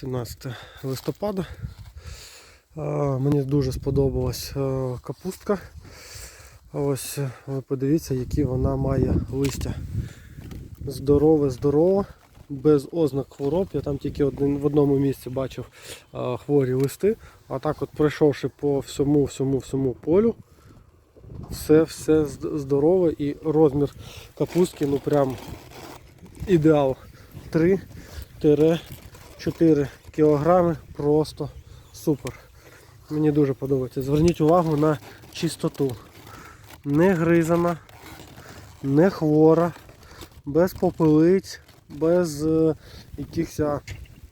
17 листопада. Мені дуже сподобалась е, капустка. Ось е, ви подивіться, які вона має листя. Здорове, здорово, без ознак хвороб. Я там тільки один, в одному місці бачив е, хворі листи. А так от пройшовши по всьому, всьому, всьому полю, все, все здорове і розмір капустки, ну прям ідеал. 3-4 кілограми просто супер. Мені дуже подобається. Зверніть увагу на чистоту. Не гризана, не хвора, без попелиць, без е, якихось,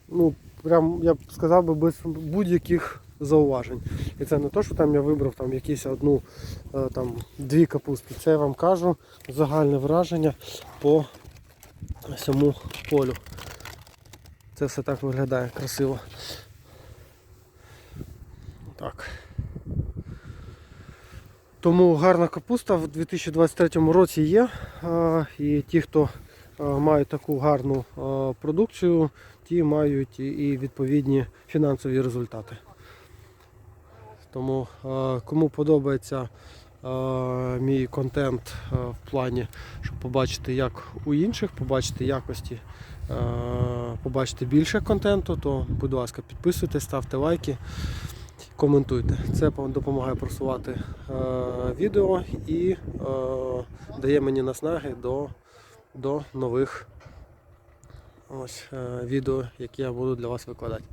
ну, прям я б сказав би, без будь-яких зауважень. І це не то, що там я вибрав там якісь одну, е, там, дві капустки. Це я вам кажу загальне враження по всьому полю. Це все так виглядає красиво. Так. Тому гарна капуста в 2023 році є. І ті, хто мають таку гарну продукцію, ті мають і- відповідні фінансові результати. Тому кому подобається мій контент е, в плані, щоб побачити, як у інших, побачити якості, е, побачити більше контенту, то, будь ласка, підписуйтесь, ставте лайки, коментуйте. Це допомагає просувати е, відео і е, дає мені наснаги до, до нових ось, е, відео, які я буду для вас викладати.